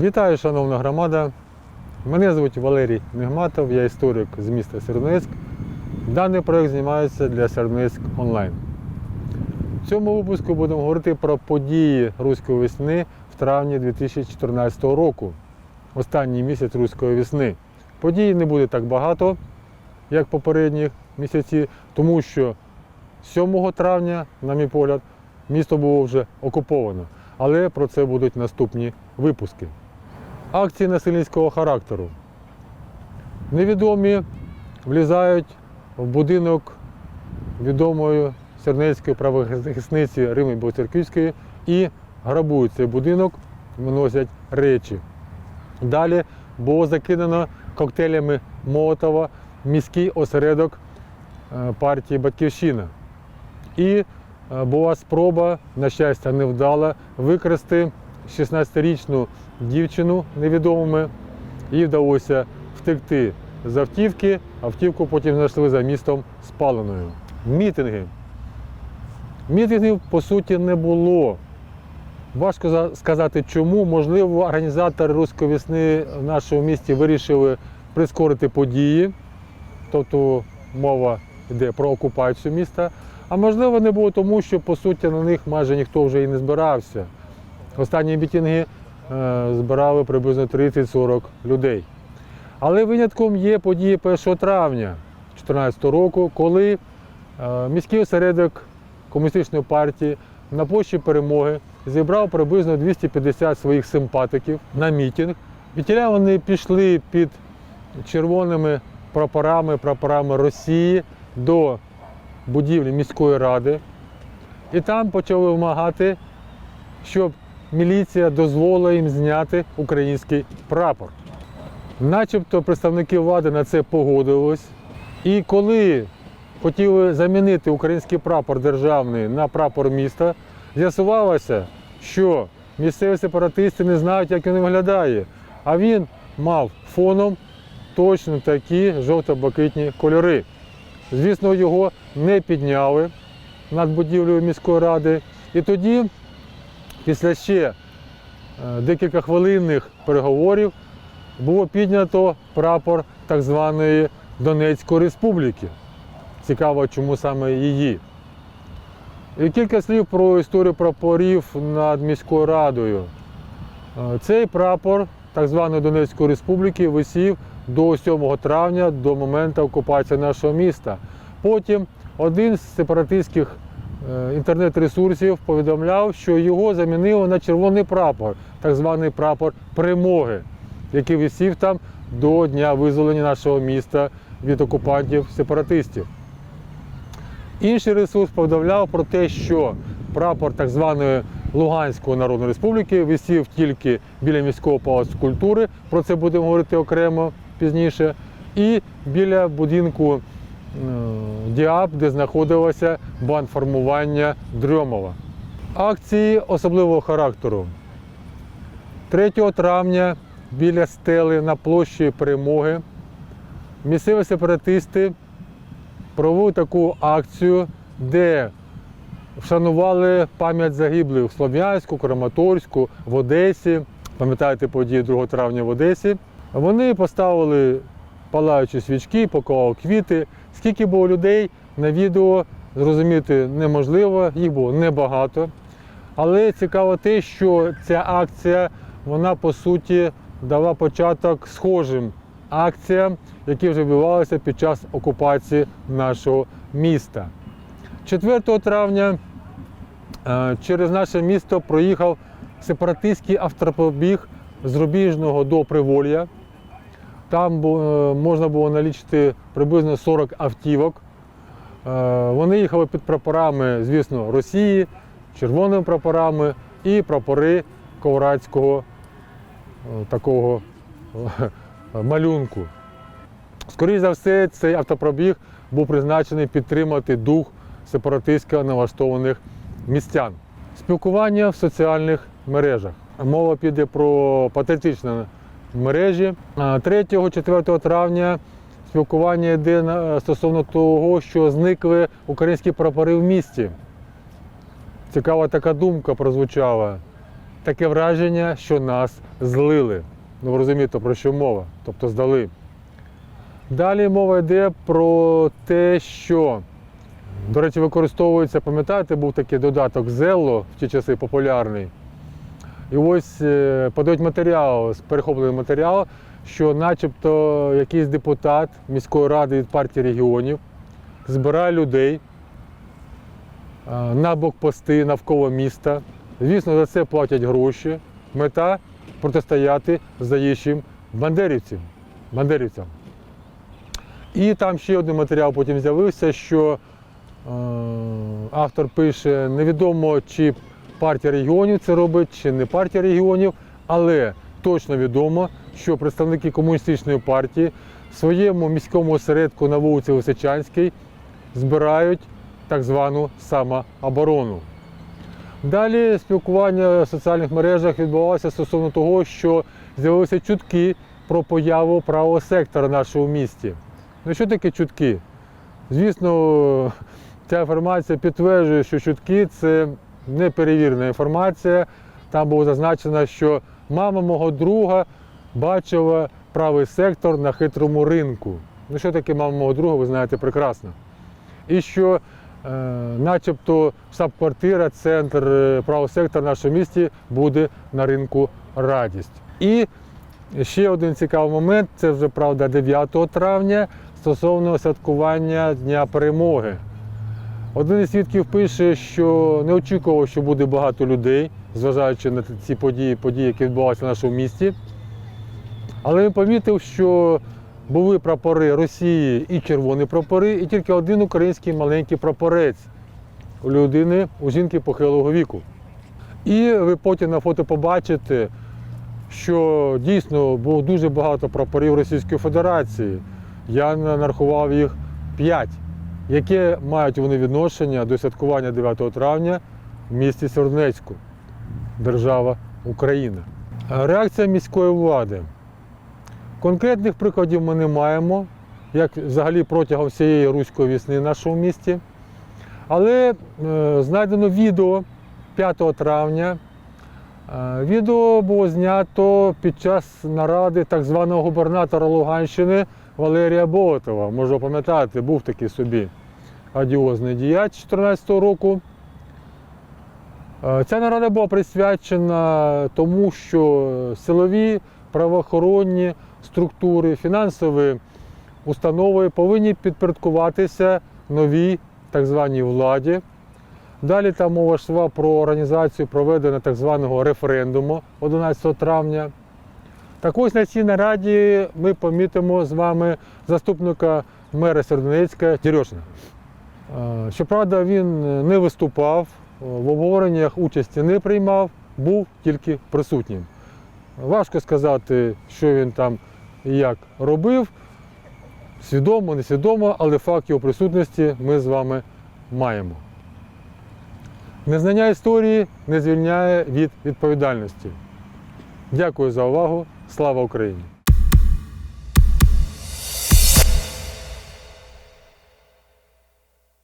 Вітаю, шановна громада. Мене звуть Валерій Нигматов, я історик з міста Сєвєродонецьк. Даний проект знімається для Сєвєродонецьк онлайн. В цьому випуску будемо говорити про події руської весни в травні 2014 року, останній місяць руської весни. Подій не буде так багато, як попередніх місяці, тому що 7 травня, на мій погляд, місто було вже окуповано. Але про це будуть наступні випуски. Акції насильницького характеру. Невідомі влізають в будинок відомої сернецької правозахисниці Рими Богоцерківської і грабують цей будинок, виносять речі. Далі було закинено коктейлями Молотова міський осередок е, партії Батьківщина. І е, була спроба, на щастя, невдала, викрасти 16-річну дівчину невідомими. Їй вдалося втекти з автівки, автівку потім знайшли за містом спаленою. Мітинги. Мітингів, по суті, не було. Важко сказати, чому. Можливо, організатори руської весни в нашому місті вирішили прискорити події, тобто мова йде про окупацію міста. А можливо, не було тому, що по суті на них майже ніхто вже і не збирався. Останні мітинги е, збирали приблизно 30-40 людей. Але винятком є події 1 травня 2014 року, коли е, міський осередок комуністичної партії на площі перемоги зібрав приблизно 250 своїх симпатиків на мітинг. Вітіля вони пішли під червоними прапорами, прапорами Росії до будівлі міської ради. І там почали вимагати, щоб міліція дозволила їм зняти український прапор. Начебто представники влади на це погодились. І коли хотіли замінити український прапор державний на прапор міста, з'ясувалося, що місцеві сепаратисти не знають, як він виглядає. А він мав фоном точно такі жовто-блакитні кольори. Звісно, його не підняли над будівлею міської ради. І тоді, після ще е, декілька хвилинних переговорів, було піднято прапор так званої Донецької республіки. Цікаво, чому саме її. І кілька слів про історію прапорів над міською радою. Е, Цей прапор так званої Донецької республіки висів до 7 травня, до моменту окупації нашого міста. Потім один з сепаратистських інтернет-ресурсів повідомляв, що його замінили на червоний прапор, так званий прапор перемоги, який висів там до дня визволення нашого міста від окупантів сепаратистів. Інший ресурс повідомляв про те, що прапор так званої Луганської Народної Республіки висів тільки біля міського палацу культури, про це будемо говорити окремо пізніше, і біля будинку е, Діаб, де знаходилося бандформування Дрьомова. Акції особливого характеру. 3 травня біля стели на площі Перемоги місцеві сепаратисти провели таку акцію, де вшанували пам'ять загиблих в Слов'янську, Краматорську, в Одесі. Пам'ятаєте події 2 травня в Одесі. Вони поставили палаючі свічки, поклали квіти. Скільки було людей на відео, зрозуміти неможливо, їх було небагато. Але цікаво те, що ця акція, вона по суті дала початок схожим акціям, які вже відбувалися під час окупації нашого міста. 4 травня е, через наше місто проїхав сепаратистський автопробіг з Рубіжного до Приволля. Там е, можна було налічити приблизно 40 автівок. Е, Вони їхали під прапорами, звісно, Росії, червоними прапорами і прапори Коврадського е, такого малюнку. Скоріше за все, цей автопробіг був призначений підтримати дух сепаратистсько налаштованих містян. Спілкування в соціальних мережах. Мова піде про мережі. 3-4 травня спілкування йде стосовно того, що зникли українські прапори в місті. Цікава така думка прозвучала. таке враження, що нас злили. Ну, ви розумієте, про що мова, тобто здали. Далі мова йде про те, що, до речі, використовується, пам'ятаєте, був такий додаток Zello в ті часи популярний. І ось е, подають матеріал, перехоплений матеріал, що начебто якийсь депутат міської ради від партії регіонів збирає людей е, на блокпости навколо міста. Звісно, за це платять гроші. Мета протистояти заїжджим бандерівцям. бандерівцям. І там ще один матеріал потім з'явився, що е, автор пише, невідомо, чи партія регіонів це робить, чи не партія регіонів, але точно відомо, що представники комуністичної партії в своєму міському осередку на вулиці Лисичанській збирають так звану самооборону. Далі спілкування в соціальних мережах відбувалося стосовно того, що з'явилися чутки про появу правого сектора в нашому місті. Ну що таке чутки? Звісно, ця інформація підтверджує, що чутки це неперевірена інформація. Там було зазначено, що мама мого друга бачила правий сектор на хитрому ринку. Ну що таке мама мого друга, ви знаєте прекрасно. І що е, начебто штаб-квартира, центр е, правого сектора в нашому місті буде на ринку Радість. І ще один цікавий момент, це вже правда 9 травня стосовно святкування Дня перемоги. Один із свідків пише, що не очікував, що буде багато людей, зважаючи на ці події, події, які відбувалися в нашому місті. Але він помітив, що були прапори Росії і червоні прапори, і тільки один український маленький прапорець у людини, у жінки похилого віку. І ви потім на фото побачите, що дійсно було дуже багато прапорів Російської Федерації. Я нарахував їх п'ять, яке мають вони відношення до святкування 9 травня в місті Сєвєродонецьку, держава Україна. Реакція міської влади. Конкретних прикладів ми не маємо, як взагалі протягом всієї руської вісни в нашому місті. Але е, знайдено відео 5 травня. Е, відео було знято під час наради так званого губернатора Луганщини Валерія Болотова. Може пам'ятаєте, був такий собі адіозний діяч 2014 року. Е, Ця нарада була присвячена тому, що силові правоохоронні структури, фінансові установи повинні підпорядкуватися новій так званій владі. Далі там мова йшла про організацію проведення так званого референдуму 11 травня. Так ось на цій нараді ми помітимо з вами заступника мера Сердонецька Дірьошина. Е, Щоправда, він не виступав, в обговореннях участі не приймав, був тільки присутнім. Важко сказати, що він там і як робив, свідомо, несвідомо, але факт його присутності ми з вами маємо. Незнання історії не звільняє від відповідальності. Дякую за увагу. Слава Україні!